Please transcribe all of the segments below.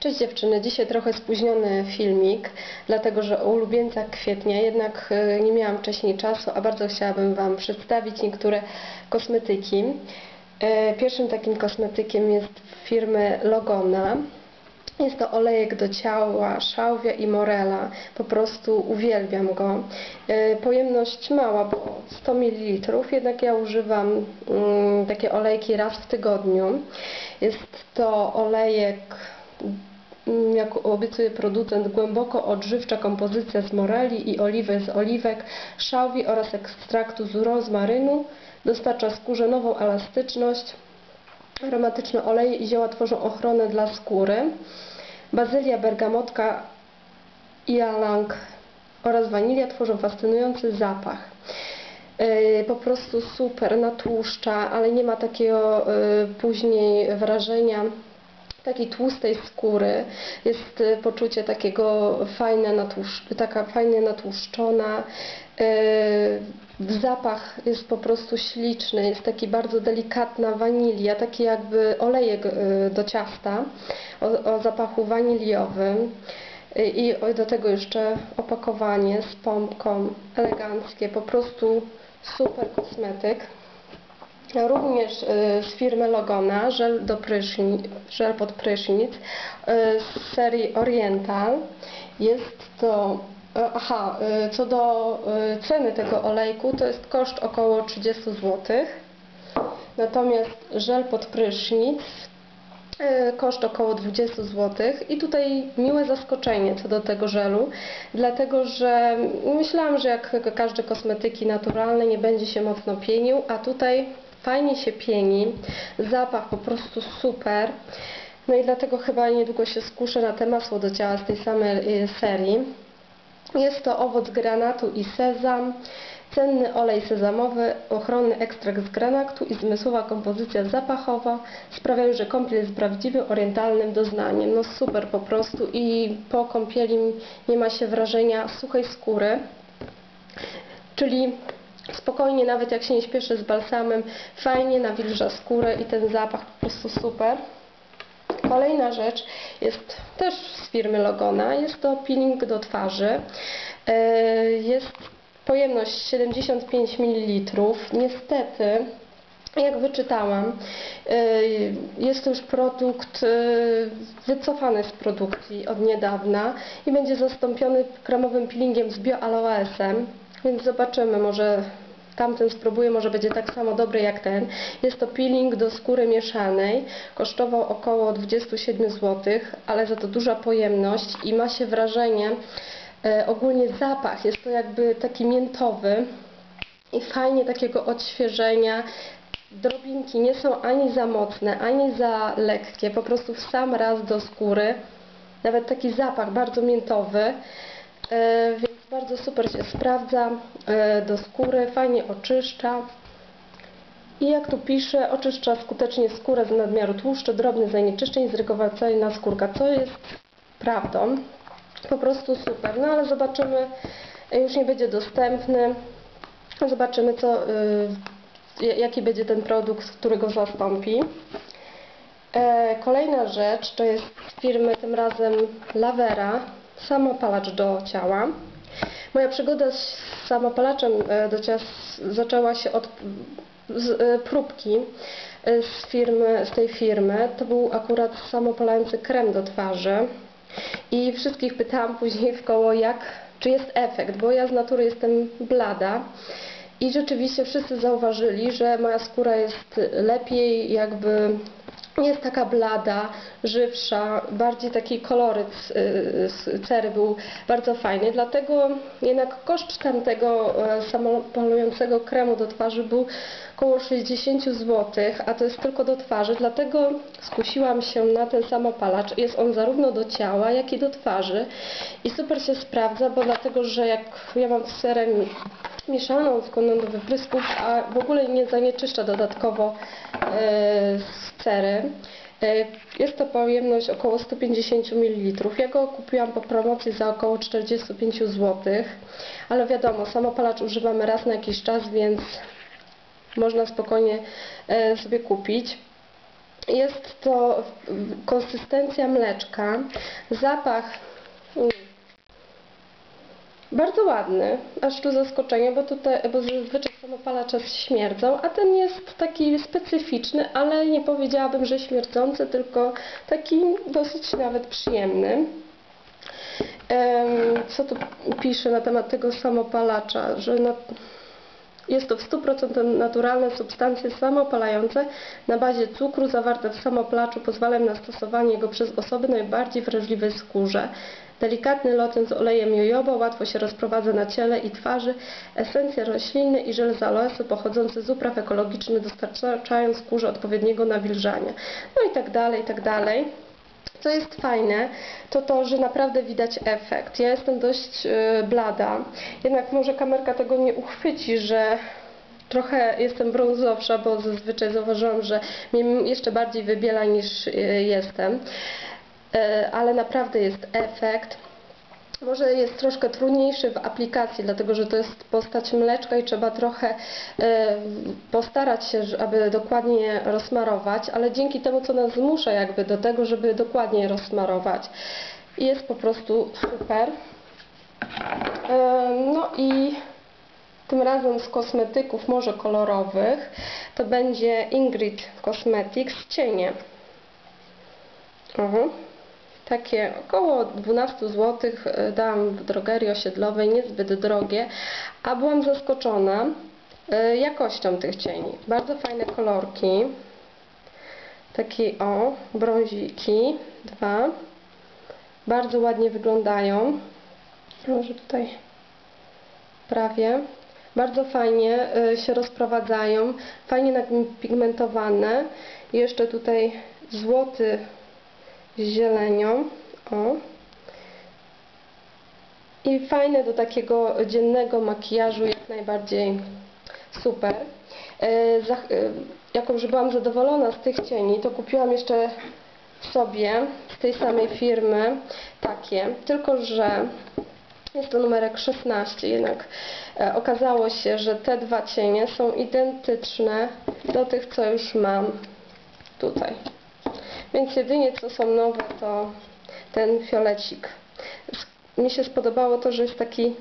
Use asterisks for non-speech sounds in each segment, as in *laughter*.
Cześć dziewczyny, dzisiaj trochę spóźniony filmik, dlatego że o ulubięcach kwietnia jednak e, nie miałam wcześniej czasu, a bardzo chciałabym Wam przedstawić niektóre kosmetyki. E, Pierwszym takim kosmetykiem jest firmy Logona. Jest to olejek do ciała szałwia i morela. Po prostu uwielbiam go. E, Pojemność mała, bo 100 ml, jednak ja używam mm, takie olejki raz w tygodniu. Jest to olejek jak obiecuje producent, głęboko odżywcza kompozycja z moreli i oliwy z oliwek, szałwi oraz ekstraktu z rozmarynu. Dostarcza skórze nową elastyczność. Aromatyczne oleje i zioła tworzą ochronę dla skóry. Bazylia, bergamotka, ialang oraz wanilia tworzą fascynujący zapach. Yy, Po prostu super, natłuszcza, ale nie ma takiego yy, później wrażenia takiej tłustej skóry. Jest y, poczucie takiego fajne, natłuszcz, taka fajnie natłuszczona. Yy, Zapach jest po prostu śliczny, jest taki bardzo delikatna wanilia, taki jakby olejek y, do ciasta o, o zapachu waniliowym. Y, I do tego jeszcze opakowanie z pompką, eleganckie, po prostu super kosmetyk. Również y, z firmy Logona żel, do prysznic, żel pod prysznic y, z serii Oriental. Jest to, e, aha, y, co do y, ceny tego olejku, to jest koszt około 30 zł. Natomiast żel pod prysznic y, koszt około 20 zł i tutaj miłe zaskoczenie co do tego żelu, dlatego że myślałam, że jak każde kosmetyki naturalne nie będzie się mocno pienił, a tutaj fajnie się pieni, zapach po prostu super. No i dlatego chyba niedługo się skuszę na te masło do ciała z tej samej y, serii. Jest to owoc granatu i sezam, cenny olej sezamowy, ochronny ekstrakt z granatu i zmysłowa kompozycja zapachowa sprawiają, że kąpiel jest prawdziwym orientalnym doznaniem. No super po prostu i po kąpieli nie ma się wrażenia suchej skóry, czyli spokojnie nawet jak się nie śpieszy z balsamem, fajnie nawilża skórę i ten zapach po prostu super. Kolejna rzecz jest też z firmy Logona. Jest to peeling do twarzy. E, Jest pojemność 75 ml. Niestety, jak wyczytałam, e, jest to już produkt e, wycofany z produkcji od niedawna i będzie zastąpiony kremowym peelingiem z bioaloesem. Więc zobaczymy, może tamten spróbuję, może będzie tak samo dobry jak ten. Jest to peeling do skóry mieszanej. Kosztował około 27 zł, ale za to duża pojemność i ma się wrażenie, e, ogólnie zapach jest to jakby taki miętowy i fajnie takiego odświeżenia. Drobinki nie są ani za mocne, ani za lekkie, po prostu w sam raz do skóry. Nawet taki zapach bardzo miętowy. E, więc bardzo super się sprawdza e, do skóry, fajnie oczyszcza. I jak tu pisze, oczyszcza skutecznie skórę z nadmiaru tłuszczu, drobnych zanieczyszczeń, zrygowacejna skórka, co jest prawdą. Po prostu super. No ale zobaczymy, już nie będzie dostępny. Zobaczymy, co, y, jaki będzie ten produkt, który go zastąpi. E, Kolejna rzecz to jest firmy tym razem Lavera, samopalacz do ciała. Moja przygoda z samopalaczem e, do ciała zaczęła się od e, próbki e, z, firmy, z tej firmy. To był akurat samopalający krem do twarzy. I wszystkich pytałam *laughs* później w koło, jak, czy jest efekt, bo ja z natury jestem blada. I rzeczywiście wszyscy zauważyli, że moja skóra jest lepiej jakby nie jest taka blada, żywsza, bardziej taki koloryt z cery był bardzo fajny, dlatego jednak koszt tamtego e, samopolującego kremu do twarzy był około 60 zł, a to jest tylko do twarzy, dlatego skusiłam się na ten samopalacz. Jest on zarówno do ciała, jak i do twarzy. I super się sprawdza, bo dlatego, że jak ja mam serę mieszaną skłonną do wyprysków, a w ogóle nie zanieczyszcza dodatkowo e, z cery. E, Jest to pojemność około 150 ml. Ja go kupiłam po promocji za około 45 zł, ale wiadomo, samopalacz używamy raz na jakiś czas, więc można spokojnie e, sobie kupić. Jest to konsystencja mleczka, zapach bardzo ładny, aż tu zaskoczenie, bo tutaj, bo zazwyczaj samopalacze śmierdzą, a ten jest taki specyficzny, ale nie powiedziałabym, że śmierdzący, tylko taki dosyć nawet przyjemny. Em, Co tu pisze na temat tego samopalacza, że jest to w 100% naturalne substancje samopalające na bazie cukru zawarte w samopalaczu pozwalają na stosowanie go przez osoby najbardziej wrażliwe skórze. Delikatny lotem z olejem jojoba łatwo się rozprowadza na ciele i twarzy. Esencje roślinne i żel z aloesu pochodzący z upraw ekologicznych dostarczają skórze odpowiedniego nawilżania. No i tak dalej, i tak dalej. Co jest fajne, to to, że naprawdę widać efekt. Ja jestem dość y, blada, jednak może kamerka tego nie uchwyci, że trochę jestem brązowsza, bo zazwyczaj zauważyłam, że mnie jeszcze bardziej wybiela niż y, jestem. Y, ale naprawdę jest efekt. Może jest troszkę trudniejszy w aplikacji, dlatego że to jest postać mleczka i trzeba trochę e, postarać się, aby dokładnie rozsmarować, ale dzięki temu, co nas zmusza jakby do tego, żeby dokładnie rozsmarować, jest po prostu super. E, No i tym razem z kosmetyków, może kolorowych, to będzie Ingrid Cosmetics cienie. Mhm. Takie około 12 zł dałam w drogerii osiedlowej, niezbyt drogie, a byłam zaskoczona e, jakością tych cieni. Bardzo fajne kolorki. Takie o, brąziki, dwa. Bardzo ładnie wyglądają. Może tutaj prawie. Bardzo fajnie e, się rozprowadzają, fajnie napigmentowane. Jeszcze tutaj złoty zielenią. O. I fajne do takiego dziennego makijażu, jak najbardziej super. E, e, jako, że byłam zadowolona z tych cieni, to kupiłam jeszcze sobie z tej samej firmy takie, tylko że jest to numerek 16, jednak e, okazało się, że te dwa cienie są identyczne do tych, co już mam tutaj. Więc jedynie co są nowe to ten fiolecik. Mi się spodobało to, że jest taki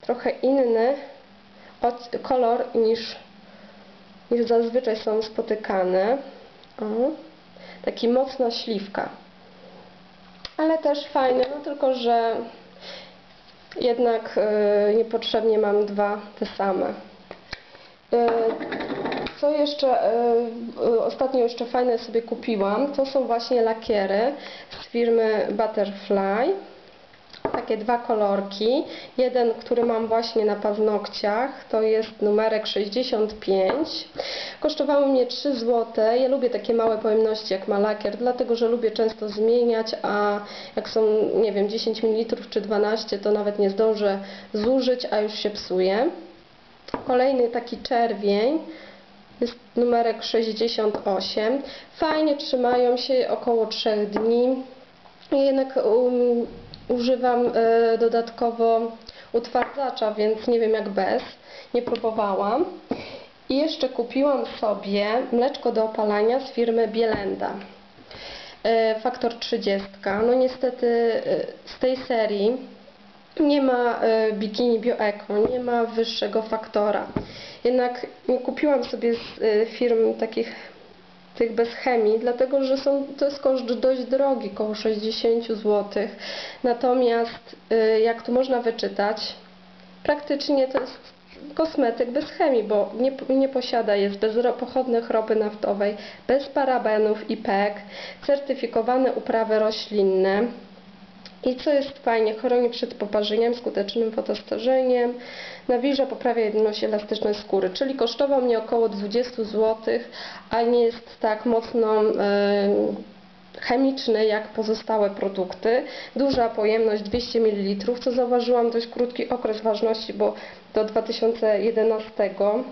trochę inny kolor niż, niż zazwyczaj są spotykane. O, taki mocna śliwka. Ale też fajny, no tylko że jednak y, niepotrzebnie mam dwa te same. Y, co jeszcze y, y, ostatnio jeszcze fajne sobie kupiłam, to są właśnie lakiery z firmy Butterfly. Takie dwa kolorki. Jeden, który mam właśnie na paznokciach, to jest numerek 65. Kosztowało mnie 3 zł. Ja lubię takie małe pojemności jak ma lakier, dlatego że lubię często zmieniać, a jak są, nie wiem, 10 ml czy 12, to nawet nie zdążę zużyć, a już się psuje. Kolejny taki czerwień jest numerek 68. Fajnie trzymają się około 3 dni. Jednak um, używam e, dodatkowo utwardzacza, więc nie wiem jak bez. Nie próbowałam. I jeszcze kupiłam sobie mleczko do opalania z firmy Bielenda. E, Faktor 30. No niestety e, z tej serii nie ma e, bikini bioeco, nie ma wyższego faktora. Jednak nie kupiłam sobie z e, firm takich tych bez chemii, dlatego że są, to jest koszt dość drogi, około 60 zł. Natomiast e, jak tu można wyczytać, praktycznie to jest kosmetyk bez chemii, bo nie, nie posiada, jest bez pochodnych ropy naftowej, bez parabenów i PEG, certyfikowane uprawy roślinne, i co jest fajnie, chroni przed poparzeniem, skutecznym fotostarzeniem, nawilża, poprawia jedność elastyczność skóry, czyli kosztował mnie około 20 zł, a nie jest tak mocno e, chemiczny jak pozostałe produkty. Duża pojemność 200 ml, co zauważyłam dość krótki okres ważności, bo do 2011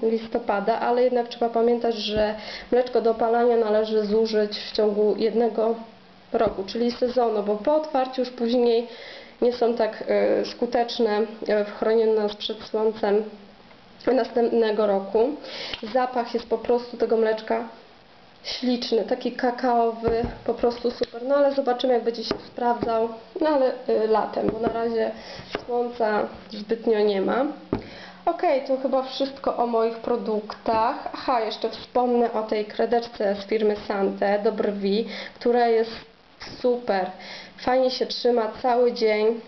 listopada, ale jednak trzeba pamiętać, że mleczko do opalania należy zużyć w ciągu jednego roku, czyli sezonu, bo po otwarciu już później nie są tak e, skuteczne e, w chronieniu nas przed słońcem następnego roku. Zapach jest po prostu tego mleczka śliczny, taki kakaowy, po prostu super. No ale zobaczymy jak będzie się sprawdzał, no ale y, latem, bo na razie słońca zbytnio nie ma. Ok, to chyba wszystko o moich produktach. Aha, jeszcze wspomnę o tej kredeczce z firmy Sante do brwi, która jest super. Fajnie się trzyma cały dzień.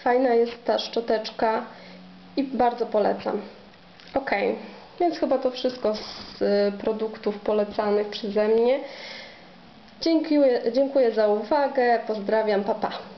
Fajna jest ta szczoteczka i bardzo polecam. Ok, więc chyba to wszystko z produktów polecanych przeze mnie. Dziękuję, dziękuję za uwagę. Pozdrawiam, papa. Pa.